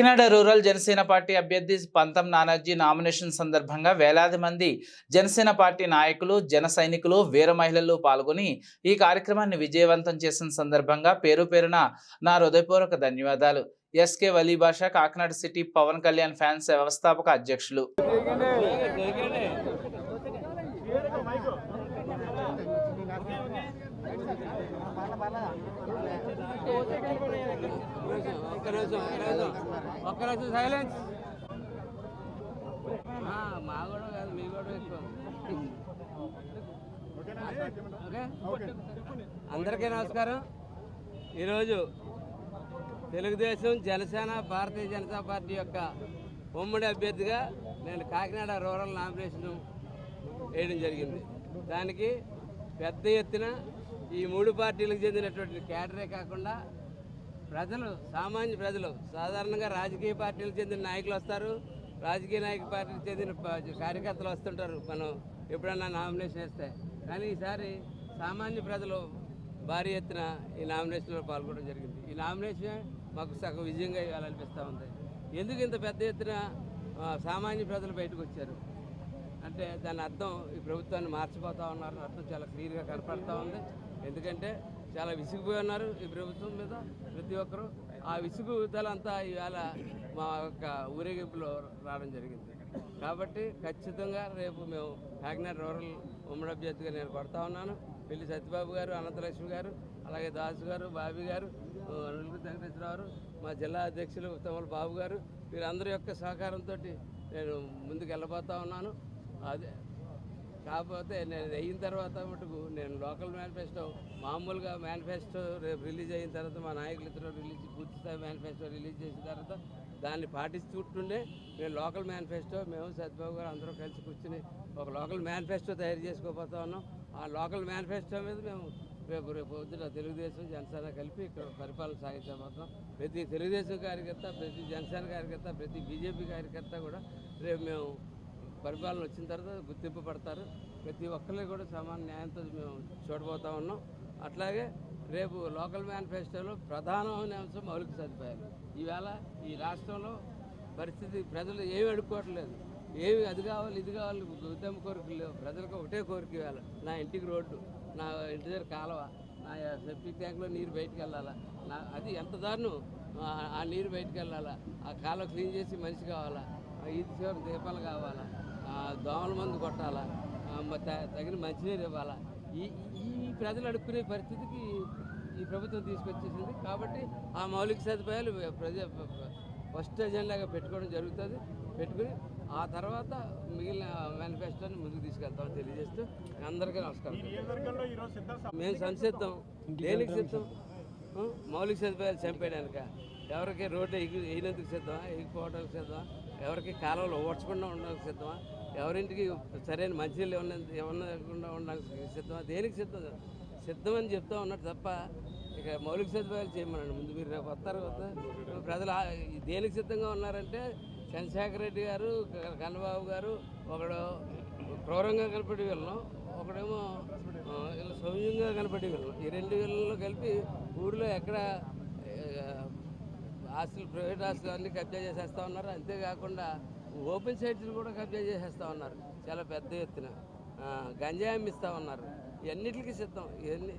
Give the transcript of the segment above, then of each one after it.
Kakinada rural Janasena party అభ్యర్థి పంతం Nanaji nomination సందర్భంగా వేలాది మంది జనసేన పార్టీ నాయకులు జన సైనికులు వీర మహిళలు పాల్గొని ఈ కార్యక్రమాన్ని విజయవంతం చేసిన సందర్భంగా పేరు పేరున నా హృదయపూర్వక ధన్యవాదాలు. SK Wali Basha Kakinada city Pawan Kalyan fans వ్యవస్థాపక అధ్యక్షులు. ఒక్క నిమిషం ఒక్క నిమిషం ఒక్క నిమిషం సైలెన్స్ మా కూడా కాదు మీ కూడా ఎక్కువ అందరికీ నమస్కారం. ఈరోజు తెలుగుదేశం జనసేన భారతీయ జనతా పార్టీ యొక్క ఉమ్మడి అభ్యర్థిగా నేను కాకినాడ రూరల్ నామినేషన్ వేయడం జరిగింది. దానికి పెద్ద ఎత్తున ఈ మూడు పార్టీలకు చెందినటువంటి క్యాడరే కాకుండా ప్రజలు సామాన్య ప్రజలు సాధారణంగా రాజకీయ పార్టీలకు చెందిన నాయకులు వస్తారు. రాజకీయ నాయక పార్టీకి చెందిన కార్యకర్తలు వస్తుంటారు. మనం ఎప్పుడన్నా నామినేషన్ వేస్తే. కానీ ఈసారి సామాన్య ప్రజలు భారీ ఎత్తున ఈ నామినేషన్లో పాల్గొనడం జరిగింది. ఈ నామినేషన్ మాకు సగం విజయంగా ఇవ్వాలనిపిస్తూ ఉంది. ఎందుకు ఇంత పెద్ద ఎత్తున సామాన్య ప్రజలు బయటకు వచ్చారు? అంటే దాని అర్థం ఈ ప్రభుత్వాన్ని మార్చిపోతా ఉన్నారు అర్థం చాలా క్లియర్గా కనపడతా ఉంది. ఎందుకంటే చాలా విసిగిపోయి ఉన్నారు ఈ ప్రభుత్వం మీద ప్రతి ఒక్కరూ. ఆ విసుగుదలంతా ఈవేళ మా యొక్క ఊరేగింపులో రావడం జరిగింది. కాబట్టి ఖచ్చితంగా రేపు మేము కాకినాడ రూరల్ ఉమ్మడి అభ్యర్థిగా నేను కొడతా ఉన్నాను. పెళ్ళి సత్యబాబు గారు అనంతలక్ష్మి గారు అలాగే దాసు గారు బాబీ గారు ఆ, వెంకటేశ్వరరావు మా జిల్లా అధ్యక్షులు తమల బాబు గారు వీరందరి యొక్క సహకారంతో నేను ముందుకు వెళ్ళబోతా ఉన్నాను. అదే. కాకపోతే నేను అయిన తర్వాత మటుకు నేను లోకల్ మేనిఫెస్టో మామూలుగా మేనిఫెస్టో రేపు రిలీజ్ అయిన తర్వాత మా నాయకులు ఇద్దరు రిలీజ్ పూర్తిస్థాయి మేనిఫెస్టో రిలీజ్ చేసిన తర్వాత దాన్ని పాటిస్తుంటుండే మేము లోకల్ మేనిఫెస్టో మేము సత్యబాబు గారు అందరూ కలిసి కూర్చుని ఒక లోకల్ మేనిఫెస్టో తయారు చేసుకోబోతా ఉన్నాం. ఆ లోకల్ మేనిఫెస్టో మీద మేము రేపు రేపు పొద్దున తెలుగుదేశం జనసేన కలిపి ఇక్కడ పరిపాలన సాగించబోతున్నాం ప్రతి తెలుగుదేశం కార్యకర్త ప్రతి జనసేన కార్యకర్త ప్రతి బీజేపీ కార్యకర్త కూడా రేపు మేము పరిపాలన వచ్చిన తర్వాత గుర్తింపు పడతారు. ప్రతి ఒక్కరిని కూడా సమాన న్యాయంతో మేము చూడబోతా ఉన్నాం. అట్లాగే రేపు లోకల్ మేనిఫెస్టోలో ప్రధానమైన అంశం మౌలిక సదుపాయాలు. ఈవేళ ఈ రాష్ట్రంలో పరిస్థితి ప్రజలు ఏమి అడుక్కోవట్లేదు. ఏమి అది కావాలి ఇది కావాలి ఉద్యమ కోరికలు లేవు. ప్రజలకు ఒకటే కోరిక ఇవ్వాలి నా ఇంటికి రోడ్డు నా ఇంటి దగ్గర కాలువ నా సెప్టిక్ ట్యాంక్లో నీరు బయటికి వెళ్ళాలా? నా అది ఎంత దారుణం? ఆ- నీరు బయటికి వెళ్ళాలా? ఆ కాలువ క్లీన్ చేసి మనిషి కావాలా? ఆ దీపాలు కావాలా? దోమల మందు కొట్టాలా? తగిన మంచినీరు ఇవ్వాలా? ఈ ఈ ప్రజలు అడుక్కునే పరిస్థితికి ఈ ప్రభుత్వం తీసుకొచ్చేసింది. కాబట్టి ఆ మౌలిక సదుపాయాలు ప్రజ ఫస్ట్ ఎజెండాగా పెట్టుకోవడం జరుగుతుంది. పెట్టుకుని ఆ తర్వాత మిగిలిన మేనిఫెస్టోని ముందుకు తీసుకెళ్తామని తెలియజేస్తూ అందరికీ నమస్కారం. మేము సంసిద్ధం. దేనికి సిద్ధం? మౌలిక సదుపాయాలు చంపేయడానిక? ఎవరికి రోడ్డు ఎగి వేయనందుకు సిద్ధమా? ఎగిపోవడానికి సిద్ధమా? ఎవరికి కాలంలో ఓడ్చకుండా ఉండడానికి సిద్ధమా? ఎవరింటికి సరైన మంచినీళ్ళు ఏమన్నా ఇవ్వకుండా ఉండడానికి సిద్ధమా? దేనికి సిద్ధం? సిద్ధమని చెప్తా ఉన్నట్టు తప్ప ఇక మౌలిక సదుపాయాలు చేయమనండి. ముందు మీరు రేపు వస్తారు వస్తారు ప్రజలు దేనికి సిద్ధంగా ఉన్నారంటే చంద్రశేఖర్ రెడ్డి గారు కన్నబాబు గారు ఒకడు క్రౌరంగా కనపడి వెళ్ళం ఒకడేమో ఇలా సౌమ్యంగా కనపడి వెళ్ళం ఈ రెండు వీళ్ళలో కలిపి ఊరిలో ఎక్కడ ఆస్తులు ప్రైవేట్ ఆస్తులు అన్ని కబ్జా చేసేస్తా ఉన్నారు. అంతేకాకుండా ఓపెన్ సైట్స్ కూడా కబ్జా చేసేస్తా ఉన్నారు. చాలా పెద్ద ఎత్తున. గంజాయి అమ్మిస్తూ ఉన్నారు. ఇవన్నిటికీ సిద్ధం. ఇవన్నీ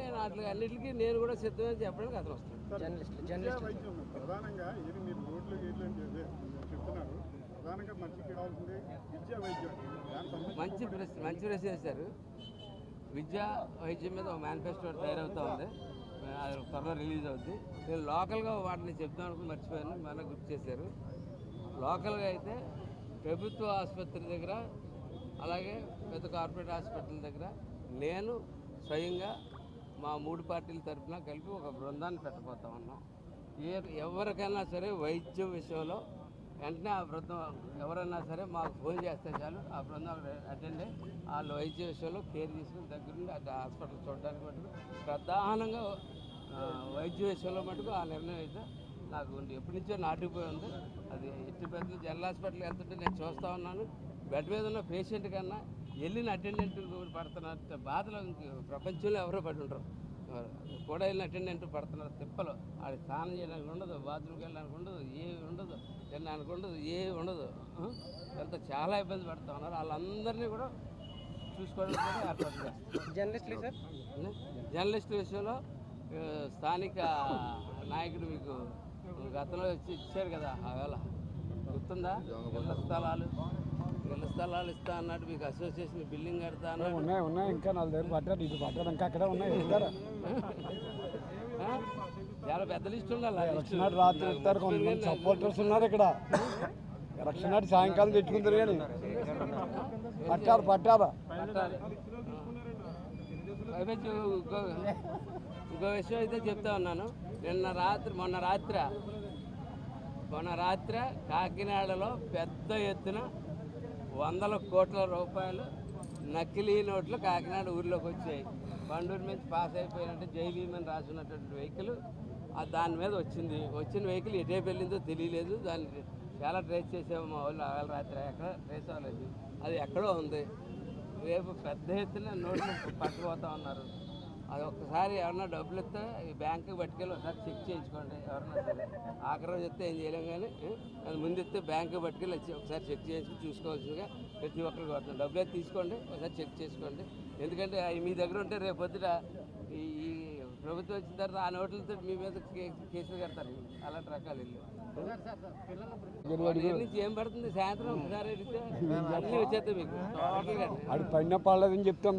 నేను వాటికి అన్నిటికీ నేను కూడా సిద్ధమని చెప్పడానికి అతను వస్తాను విద్యా వైద్యం ప్రధానంగా ఇది మీరు రోడ్లు గీట్లు అని చెప్పి చెప్తున్నారు. ప్రధానంగా మనిషికి కావాల్సింది విద్యా వైద్యం. దానికి సంబంధించి మంచి ప్రశ్న మంచి ప్రశ్న వేశారు. విద్యా వైద్యం మీద ఒక మేనిఫెస్టో తయారవుతూ ఉంది. అది త్వరలో రిలీజ్ అవుద్ది. నేను లోకల్గా వాటిని చెప్తాను అనుకుని మర్చిపోయాను. మన గుర్తు చేశారు. లోకల్గా అయితే ప్రభుత్వ ఆసుపత్రి దగ్గర అలాగే పెద్ద కార్పొరేట్ హాస్పిటల్ దగ్గర నేను స్వయంగా మా మూడు పార్టీల తరఫున కలిపి ఒక బృందాన్ని పెట్టబోతా ఉన్నాం. ఏ ఎవరికైనా సరే వైద్యం విషయంలో వెంటనే ఆ బృందం ఎవరైనా సరే మాకు ఫోన్ చేస్తే చాలు. ఆ బృందం అటెండ్ అయ్యి వాళ్ళు వైద్య విషయంలో కేర్ తీసుకుని దగ్గరుండి అటు హాస్పిటల్ చూడడానికి మటుకు ప్రధానంగా వైద్య విషయంలో మటుకు ఆ నిర్ణయం అయితే నాకు ఉంది. ఎప్పటి నుంచో నాటుకుపోయి ఉంది. అది ఎట్టి పెద్ద జనరల్ హాస్పిటల్కి వెళ్తుంటే నేను చూస్తూ ఉన్నాను. బెడ్ మీద ఉన్న పేషెంట్ కన్నా వెళ్ళిన అటెండెంట్ పడుతున్న బాధలు ఇంక ప్రపంచంలో ఎవరో పడి ఉంటారు కూడా వెళ్ళిన అటెండెంట్ పడుతున్నారు. తిప్పలు. ఆడి స్నానం చేయడానికి ఉండదు బాత్రూమ్కి వెళ్ళడానికి ఉండదు ఏమి ఉండదు తినడానికి ఉండదు ఏమి ఉండదు? ఎంత చాలా ఇబ్బంది పడుతూ ఉన్నారు. వాళ్ళందరినీ కూడా చూసుకోవడానికి కూడా ఏర్పాటు జర్నలిస్టులు సార్? జర్నలిస్టుల విషయంలో స్థానిక నాయకుడు మీకు గతంలో వచ్చి ఇచ్చారు కదా ఆ వేళ. గుర్తుందా? ఇళ్ళ స్థలాలు? ఇళ్ళ స్థలాలు ఇస్తా అన్నట్టు మీకు అసోసియేషన్ బిల్డింగ్ కడతా అన్నాడు. ఉన్నాయి ఉన్నాయి. ఇంకా నాలుగు దగ్గర పట్టారు ఇటు పట్టారు ఇంకా అక్కడే ఉన్నాయి. ఇస్తారు? చాలా పెద్ద లిస్ట్ ఉండాలి రాత్రి ఇస్తారు కొంతమంది సపోర్టర్స్ ఉన్నారు ఇక్కడ. ఎలక్షన్ నాడు సాయంకాలం తెచ్చుకుంటారు కానీ. పట్టారు పట్టారు? ఇంకో విషయం అయితే చెప్తా ఉన్నాను. నిన్న రాత్రి మొన్న రాత్రి మొన్న రాత్రి కాకినాడలో పెద్ద ఎత్తున వందల కోట్ల రూపాయలు నకిలీ నోట్లు కాకినాడ ఊర్లోకి వచ్చాయి. పండూరు నుంచి పాస్ అయిపోయినట్టు జైబీమని అని రాసినటువంటి వెహికల్ దాని మీద వచ్చింది. వచ్చిన వెహికల్ ఎటే వెళ్ళిందో తెలియలేదు. దాన్ని చాలా ట్రేస్ చేసాము మా వాళ్ళు ఆవేళ రాత్రి ఎక్కడ ట్రేస్ అవ్వలేదు. అది ఎక్కడో ఉంది. రేపు పెద్ద ఎత్తున నోట్లు పట్టుకుపోతా ఉన్నారు. అది ఒక్కసారి ఎవరన్నా డబ్బులు ఇస్తే ఈ బ్యాంకుకి పట్టుకెళ్ళి ఒకసారి చెక్ చేయించుకోండి ఎవరన్నా సరే. ఆఖరి రోజు ఇస్తే ఏం చేయలేం కానీ? అది ముందు ఇస్తే బ్యాంకుకి పట్టుకెళ్ళి వచ్చి ఒకసారి చెక్ చేయించుకుని చూసుకోవాల్సిందిగా ప్రతి ఒక్కరికి కొడుతుంది డబ్బులు అయితే తీసుకోండి ఒకసారి చెక్ చేసుకోండి. ఎందుకంటే అవి మీ దగ్గర ఉంటే రేపు పొద్దుట ఈ ప్రభుత్వం వచ్చిన తర్వాత ఆ నోట్లతో మీ మీద కేసులు కడతారు. అలాంటి రకాలు ఇల్లు. ఏం పడుతుంది? సాయంత్రం ఒకసారి అడిగితే అన్నీ వచ్చేస్తాయి మీకు. పడిన పడలేదని చెప్తాం.